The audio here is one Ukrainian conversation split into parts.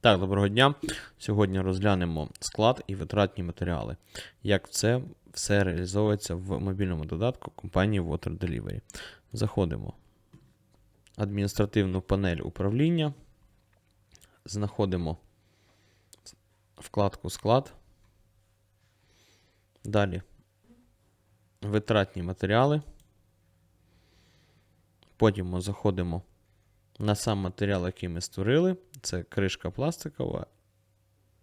Так, доброго дня. Сьогодні розглянемо склад і витратні матеріали. Як це все реалізовується в мобільному додатку компанії Water Delivery. Заходимо в адміністративну панель управління, знаходимо вкладку Склад. Далі витратні матеріали. Потім заходимо на сам матеріал, який ми створили. Це кришка пластикова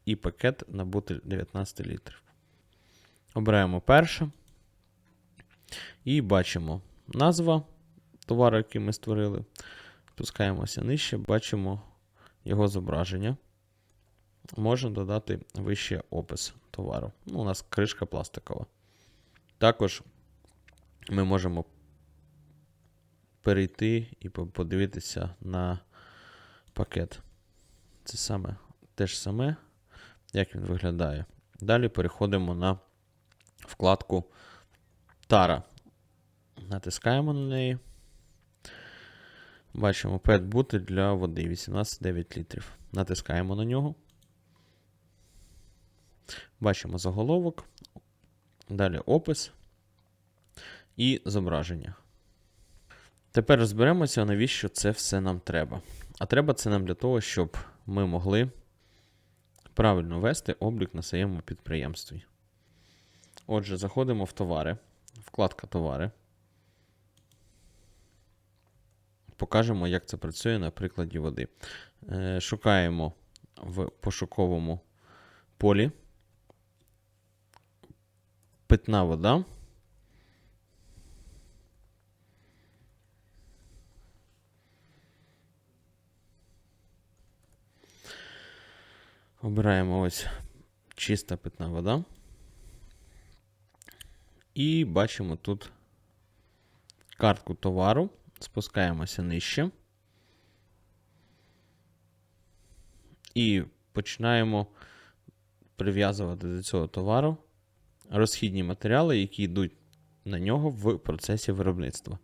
і пакет на бутиль 19 літрів. Обираємо перше. І бачимо назва товару, який ми створили. Спускаємося нижче, бачимо його зображення. Можна додати вище опис товару. Ну, у нас кришка пластикова. Також ми можемо перейти і подивитися на пакет. Це саме те ж саме, як він виглядає. Далі переходимо на вкладку Тара. Натискаємо на неї. Бачимо бутиль для води 18,9 літрів. Натискаємо на нього. Бачимо заголовок. Далі опис і зображення. Тепер розберемося, навіщо це все нам треба. А треба це нам для того, щоб ми могли правильно вести облік на своєму підприємстві. Отже, заходимо в товари, вкладка товари. Покажемо, як це працює на прикладі води. Е, Шукаємо в пошуковому полі питна вода. Обираємо ось чиста питна вода. І бачимо тут картку товару. Спускаємося нижче. І починаємо прив'язувати до цього товару розхідні матеріали, які йдуть на нього в процесі виробництва.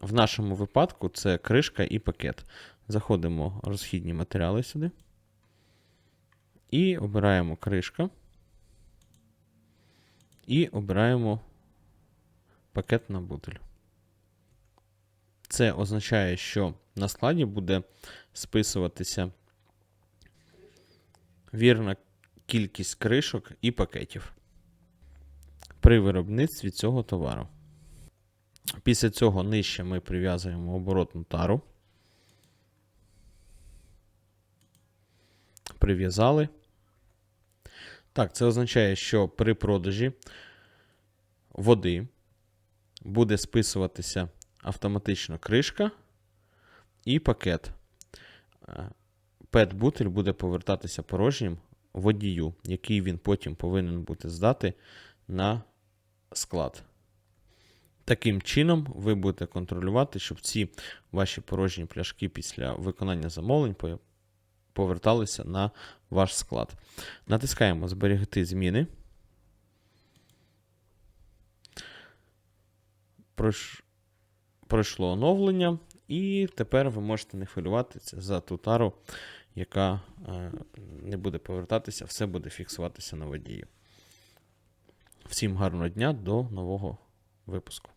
В нашому випадку це кришка і пакет. Заходимо розхідні матеріали сюди. І обираємо кришка. І обираємо пакет на бутиль. Це означає, що на складі буде списуватися вірна кількість кришок і пакетів при виробництві цього товару. Після цього нижче ми прив'язуємо оборотну тару. Прив'язали. Так, це означає, що при продажі води буде списуватися автоматично кришка і пакет. Пет-бутиль буде повертатися порожнім водію, який він потім повинен бути здати на склад. Таким чином, ви будете контролювати, щоб ці ваші порожні пляшки після виконання замовлень поверталися на ваш склад. Натискаємо Зберегти зміни. Пройшло оновлення, і тепер ви можете не хвилюватися за ту тару, яка е, не буде повертатися, все буде фіксуватися на водії. Всім гарного дня, до нового випуску.